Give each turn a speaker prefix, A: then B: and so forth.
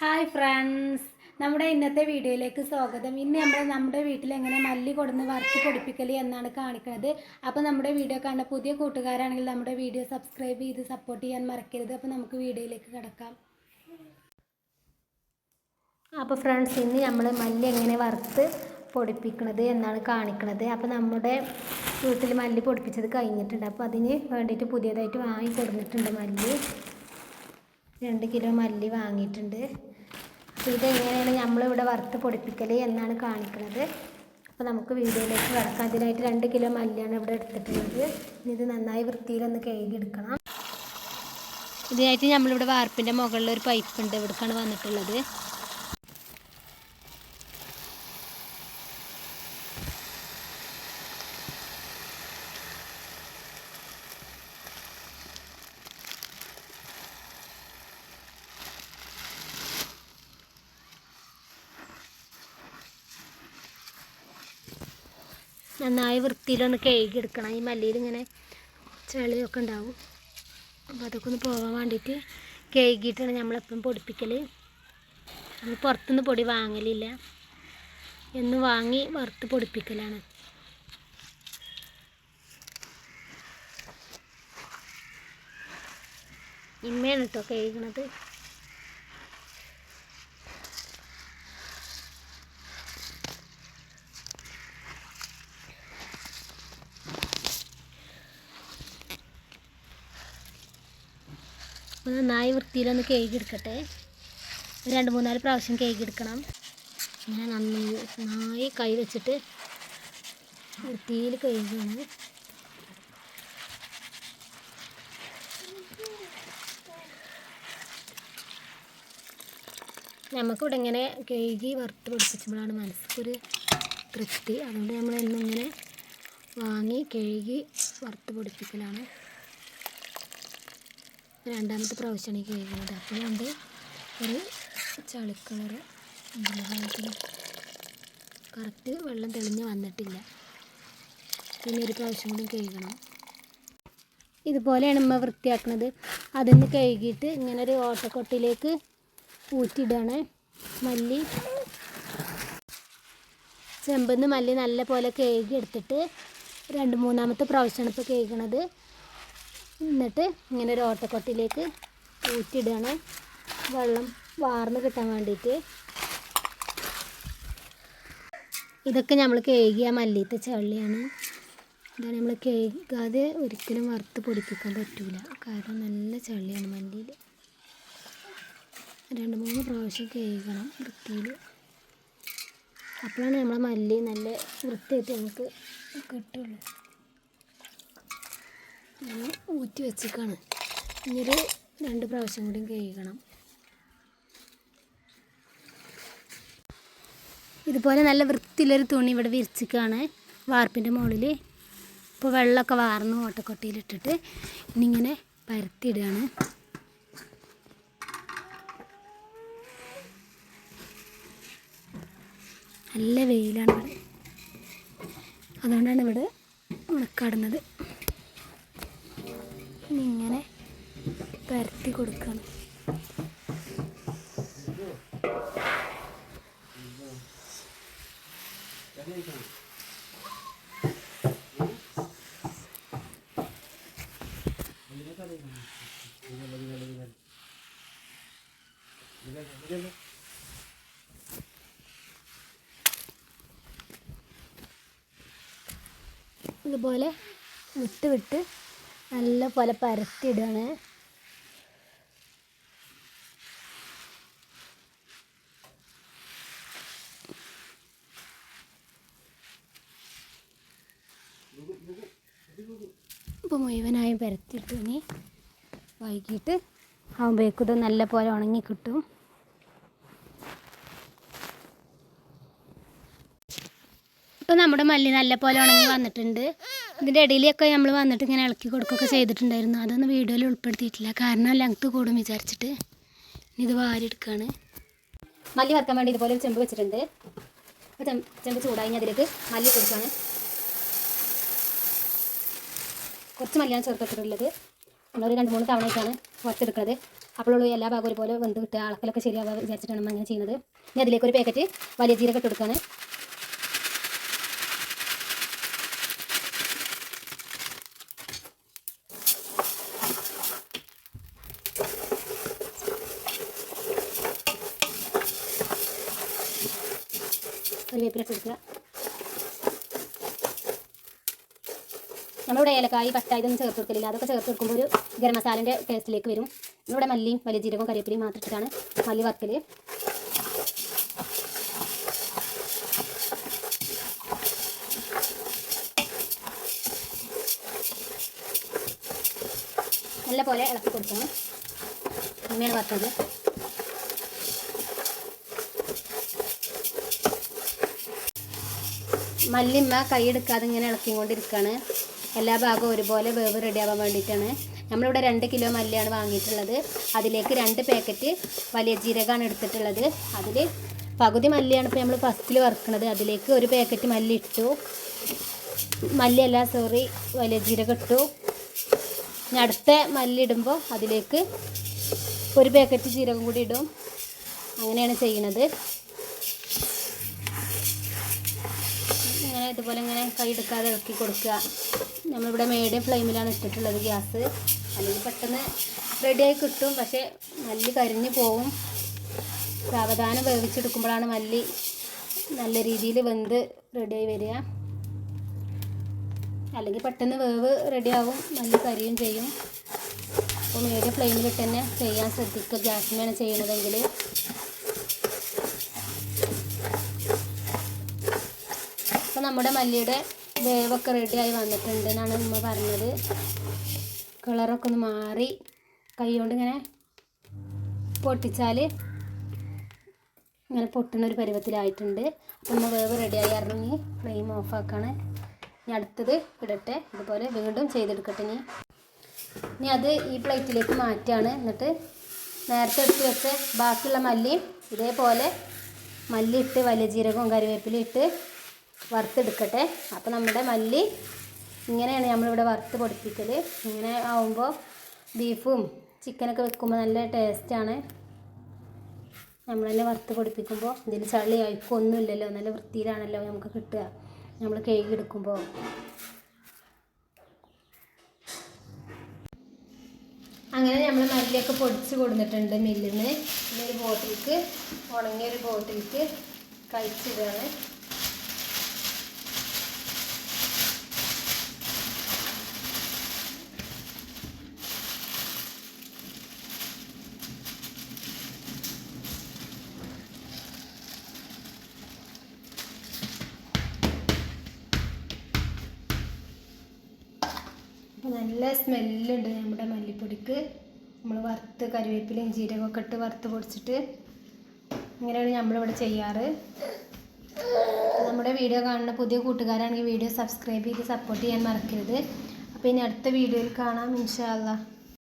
A: Hi friends നമ്മുടെ ഇന്നത്തെ വീഡിയോയിലേക്ക് സ്വാഗതം. ഇന്ന് നമ്മൾ നമ്മുടെ വീട്ടിൽ എങ്ങനെ മല്ലി കൊടുന്ന് വറുത്ത് പൊടിപ്പിക്കൽ എന്നാണ് കാണിക്കുന്നത് അപ്പോൾ നമ്മുടെ വീഡിയോ കണ്ട പുതിയ കൂട്ടുകാരാണെങ്കിൽ നമ്മുടെ വീഡിയോ സബ്സ്ക്രൈബ് ചെയ്ത് സപ്പോർട്ട് ചെയ്യാൻ മറക്കരുത്. അപ്പോൾ നമുക്ക് വീഡിയോയിലേക്ക് കിടക്കാം. അപ്പോൾ ഫ്രണ്ട്സ് ഇന്ന് നമ്മൾ മല്ലി എങ്ങനെ വറുത്ത് പൊടിപ്പിക്കണത് എന്നാണ് കാണിക്കുന്നത് അപ്പോൾ നമ്മുടെ വീട്ടിൽ മല്ലി പൊടിപ്പിച്ചത് കഴിഞ്ഞിട്ടുണ്ട്. അപ്പോൾ അതിന് വേണ്ടിയിട്ട് പുതിയതായിട്ട് വാങ്ങി കൊടുത്തിട്ടുണ്ട് മല്ലി. രണ്ട് കിലോ മല്ലി വാങ്ങിയിട്ടുണ്ട്. അപ്പോൾ ഇതെങ്ങനെയാണ് നമ്മളിവിടെ വറുത്ത് പൊടിപ്പിക്കൽ എന്നാണ് കാണിക്കുന്നത്. അപ്പോൾ നമുക്ക് വീഡിയോയിലേക്ക് കിടക്കാം. അതിനായിട്ട് രണ്ട് കിലോ മല്ലിയാണ് ഇവിടെ എടുത്തിട്ടുള്ളത്. ഇനി ഇത് നന്നായി വൃത്തിയിലൊന്ന് കഴുകിയെടുക്കണം. ഇതിനായിട്ട് നമ്മളിവിടെ വാർപ്പിന്റെ മുകളിൽ ഒരു പൈപ്പ് ഉണ്ട് ഇവിടേക്കാണ് വന്നിട്ടുള്ളത്. നന്നായി വൃത്തിയിലൊന്ന് കഴുകിയെടുക്കണം. ഈ മല്ലിയിൽ ഇങ്ങനെ ചെളിയൊക്കെ ഉണ്ടാവും. അപ്പോൾ അതൊക്കെ ഒന്ന് പോകാൻ വേണ്ടിയിട്ട് കഴുകിയിട്ടാണ് നമ്മളെപ്പം പൊടിപ്പിക്കൽ നമ്മൾ പുറത്തുനിന്ന് പൊടി വാങ്ങലില്ല. എന്ന് വാങ്ങി വറുത്ത് പൊടിപ്പിക്കലാണ്. ഇമ്മയാണ് കേട്ടോ കഴുകണത്. അപ്പോൾ നന്നായി വൃത്തിയിലൊന്ന് കേക്ക് എടുക്കട്ടെ ഒരു രണ്ട് മൂന്നാൽ പ്രാവശ്യം കേക്ക് എടുക്കണം ഇങ്ങനെ നന്നായി കൈ വെച്ചിട്ട് വൃത്തിയിൽ കഴുകണം നമുക്കിവിടെ ഇങ്ങനെ കഴുകി വറുത്ത് പിടിപ്പിച്ചുമ്പോഴാണ് മനസ്സിലൊരു തൃപ്തി. അതുകൊണ്ട് നമ്മൾ ഇന്നിങ്ങനെ വാങ്ങി കഴുകി വറുത്ത് പൊടിപ്പിക്കലാണ്. രണ്ടാമത്തെ പ്രാവശ്യമാണ് ഈ കഴുകുന്നത് അപ്പോഴുണ്ട് ഒരു ചളിക്കളർ കറക്റ്റ് വെള്ളം തെളിഞ്ഞ് വന്നിട്ടില്ല. പിന്നെ ഒരു പ്രാവശ്യം കൂടി കഴുകണം ഇതുപോലെയാണ് നമ്മൾ വൃത്തിയാക്കുന്നത്. അതിന്ന് കഴുകിയിട്ട് ഇങ്ങനെ ഒരു ഓട്ടക്കൊട്ടിലേക്ക് ഊറ്റിയിടുകയാണ്. മല്ലി ചെമ്പന്ന് മല്ലി നല്ല പോലെ കഴുകി എടുത്തിട്ട് രണ്ട് മൂന്നാമത്തെ പ്രാവശ്യമാണ് ഇപ്പോൾ കഴുകണത് എന്നിട്ട് ഇങ്ങനെ ഒരു ഓട്ടക്കൊട്ടിലേക്ക് ഊറ്റിയിടുകയാണ്. വെള്ളം വാർന്ന് കിട്ടാൻ വേണ്ടിയിട്ട്. ഇതൊക്കെ നമ്മൾ കേകിയ മല്ലിത്തെ ചള്ളിയാണ്. ഇതാണ് നമ്മൾ കേൾക്കാതെ ഒരിക്കലും വറുത്ത് പൊടിപ്പിക്കാൻ പറ്റില്ല കാരണം നല്ല ചള്ളിയാണ് മല്ലിയിൽ രണ്ട് മൂന്ന് പ്രാവശ്യം കേൾക്കണം വൃത്തിയിൽ അപ്പോഴാണ് നമ്മളെ മല്ലി നല്ല വൃത്തിയായിട്ട് നമുക്ക് കിട്ടുള്ളൂ. ഞാൻ ഊറ്റി വെച്ചിക്കാണ്. ഇനിയൊരു രണ്ട് പ്രാവശ്യം കൂടി കഴുകണം. ഇതുപോലെ നല്ല വൃത്തിയിലൊരു തുണി ഇവിടെ വിരിച്ചിക്കാണ് വാർപ്പിന്റെ മുകളിൽ ഇപ്പോൾ വെള്ളമൊക്കെ വാർന്ന് ഓട്ടക്കൊട്ടിയിലിട്ടിട്ട് ഇനിയിങ്ങനെ പരത്തിയിടുകയാണ്. നല്ല വെയിലാണ് ഇവിടെ. അതുകൊണ്ടാണ് ഇവിടെ ഉണക്കാടുന്നത്. പരത്തി കൊടുക്കണം. ഇതുപോലെ വിട്ട് വിട്ട് നല്ല പോലെ പരത്തിയിടുകയാണ്. ഇപ്പോൾ മുഴുവനായി പരത്തിയിട്ട് ഇനി വൈകിട്ട് ആകുമ്പോഴേക്കും ഇത് നല്ല പോലെ ഉണങ്ങി കിട്ടും. ഇപ്പോൾ നമ്മുടെ മല്ലി നല്ല പോലെ ഉണങ്ങി വന്നിട്ടുണ്ട്. ഇതിന്റെ ഇടയിലൊക്കെ നമ്മൾ വന്നിട്ട് ഇങ്ങനെ ഇളക്കി കൊടുക്കുകയൊക്കെ ചെയ്തിട്ടുണ്ടായിരുന്നു. അതൊന്നും വീഡിയോയിൽ ഉൾപ്പെടുത്തിയിട്ടില്ല. കാരണം ലെങ്ത്ത് കൂടും വിചാരിച്ചിട്ട്. ഇനി ഇത് വാരിയെടുക്കുകയാണ് മല്ലി വറുക്കാൻ വേണ്ടി ഇതുപോലെ ചെമ്പ് വെച്ചിട്ടുണ്ട്. അപ്പോൾ ചെമ്പ് ചൂടായി അതിലേക്ക് മല്ലി കൊടുക്കുകയാണ് കുറച്ച് മല്ലിയാണ് ചേർത്തിട്ടുള്ളത്.
B: നമ്മളൊരു രണ്ട് മൂന്ന് തവണയായിട്ടാണ് വറുത്തെടുക്കുന്നത്. അപ്പോഴുള്ള എല്ലാ ഭാഗവും ഒരുപോലെ വെന്ത് കിട്ടുക അളക്കലൊക്കെ ശരിയാവുക വിചാരിച്ചിട്ടാണ് നമ്മൾ അങ്ങനെ ചെയ്യുന്നത്. ഇനി അതിലേക്ക് ഒരു പാക്കറ്റ് വലിയ ജീരകം ഇട്ട് കൊടുക്കുകയാണ്. കറിവേപ്പില ഇട്ട് കൊടുക്കുക. നമ്മളിവിടെ ഏലക്കായി പട്ട ഇതൊന്നും ചേർത്ത് കൊടുക്കലില്ല. അതൊക്കെ ചേർത്ത് കൊടുക്കുമ്പോൾ ഒരു ഗരം മസാലന്റെ ടേസ്റ്റിലേക്ക് വരും. നമ്മളിവിടെ മല്ലിയും വലിയ ജീരകവും കറിവേപ്പിലയും മാത്രം ഇട്ടിട്ടാണ് മല്ലി വറുക്കൽ നല്ല പോലെ ഇളക്കി കൊടുക്കണം. അമ്മയാണ് വറുത്തത് മല്ലിമ്മ കൈ എടുക്കാതെ ഇങ്ങനെ ഇളക്കിക്കൊണ്ടിരിക്കുകയാണ് എല്ലാ ഭാഗവും ഒരുപോലെ വേവ് റെഡിയാവാൻ വേണ്ടിയിട്ടാണ്. നമ്മളിവിടെ രണ്ട് കിലോ മല്ലിയാണ് വാങ്ങിയിട്ടുള്ളത്. അതിലേക്ക് രണ്ട് പാക്കറ്റ് വലിയ ജീരകമാണ് എടുത്തിട്ടുള്ളത്. അതിൽ പകുതി മല്ലിയാണ് ഇപ്പോൾ നമ്മൾ ഫസ്റ്റിൽ വറുക്കുന്നത് അതിലേക്ക് ഒരു പാക്കറ്റ് മല്ലി ഇട്ടു. മല്ലിയല്ല സോറി വലിയ ജീരകം ഇട്ടു. ഇനി അടുത്ത മല്ലി ഇടുമ്പോൾ അതിലേക്ക് ഒരു പാക്കറ്റ് ജീരകം കൂടി ഇടും. അങ്ങനെയാണ് ചെയ്യുന്നത് ഇതുപോലെ ഇങ്ങനെ കൈ എടുക്കാതെ ഇളക്കി കൊടുക്കുക. നമ്മളിവിടെ മീഡിയം ഫ്ലെയിമിലാണ് ഇട്ടിട്ടുള്ളത് ഗ്യാസ്. അല്ലെങ്കിൽ പെട്ടെന്ന് റെഡിയായി കിട്ടും. പക്ഷേ മല്ലി കരിഞ്ഞു പോവും. സാവധാനം വേവിച്ചെടുക്കുമ്പോഴാണ് മല്ലി നല്ല രീതിയിൽ വെന്ത് റെഡിയായി വരിക. അല്ലെങ്കിൽ പെട്ടെന്ന് വേവ് റെഡിയാവും മല്ലി കരിയും ചെയ്യും. അപ്പോൾ മീഡിയം ഫ്ലെയിമിലിട്ട് തന്നെ ചെയ്യാൻ ശ്രദ്ധിക്കുക. ഗ്യാസിനാണ് ചെയ്യണതെങ്കിൽ നമ്മുടെ മല്ലിയുടെ വേവൊക്കെ റെഡിയായി വന്നിട്ടുണ്ട് എന്നാണ് ഉമ്മ പറഞ്ഞത്. കളറൊക്കെ ഒന്ന് മാറി. കൈ കൊണ്ട് ഇങ്ങനെ പൊട്ടിച്ചാൽ ഇങ്ങനെ പൊട്ടുന്ന ഒരു പരുവത്തിലായിട്ടുണ്ട്. അപ്പം നമ്മൾ വേവ് റെഡിയായി ഇറങ്ങി ഫ്ലെയിം ഓഫാക്കാണ് ഇനി അടുത്തത് ഇടട്ടെ. ഇതുപോലെ വീണ്ടും ചെയ്തെടുക്കട്ടെ ഇനി. ഇനി അത് ഈ പ്ലേറ്റിലേക്ക് മാറ്റുകയാണ്. എന്നിട്ട് നേരത്തെ എടുത്ത് വെച്ച ബാക്കിയുള്ള മല്ലിയും ഇതേപോലെ മല്ലി ഇട്ട് വലിയ ജീരകവും കറിവേപ്പിലയും ഇട്ട് വറുത്തെടുക്കട്ടെ. അപ്പോൾ നമ്മുടെ മല്ലി ഇങ്ങനെയാണ് നമ്മളിവിടെ വറുത്ത് പൊടിപ്പിക്കൽ ഇങ്ങനെ ആവുമ്പോൾ ബീഫും ചിക്കനൊക്കെ വെക്കുമ്പോൾ നല്ല ടേസ്റ്റാണ്. നമ്മൾ തന്നെ വറുത്ത് പൊടിപ്പിക്കുമ്പോൾ ഇതിൽ ചളി അഴുക്കൊന്നുമില്ലല്ലോ നല്ല വൃത്തിയിലാണല്ലോ നമുക്ക് കിട്ടുക. നമ്മൾ കേക്ക് എടുക്കുമ്പോൾ. അങ്ങനെ നമ്മൾ മല്ലിയൊക്കെ പൊടിച്ച് കൊടുത്തിട്ടുണ്ട് മില്ലിൽ നിന്ന്. ഒരു ബോട്ടിലേക്ക് ഉണങ്ങിയ ഒരു ബോട്ടിലേക്ക് കഴിച്ചിടുകയാണ്. നല്ല സ്മെല്ലുണ്ട് നമ്മുടെ മല്ലിപ്പൊടിക്ക്. നമ്മൾ വറുത്ത് കറിവേപ്പിലയും ജീരകമൊക്കെ ഇട്ട് വറുത്ത് പൊടിച്ചിട്ട് ഇങ്ങനെയാണ് നമ്മളിവിടെ ചെയ്യാറ്. നമ്മുടെ വീഡിയോ കാണുന്ന പുതിയ കൂട്ടുകാരാണെങ്കിൽ വീഡിയോ സബ്സ്ക്രൈബ് ചെയ്ത് സപ്പോർട്ട് ചെയ്യാൻ മറക്കരുത്. അപ്പോൾ ഇനി അടുത്ത വീഡിയോയിൽ കാണാം ഇൻഷാ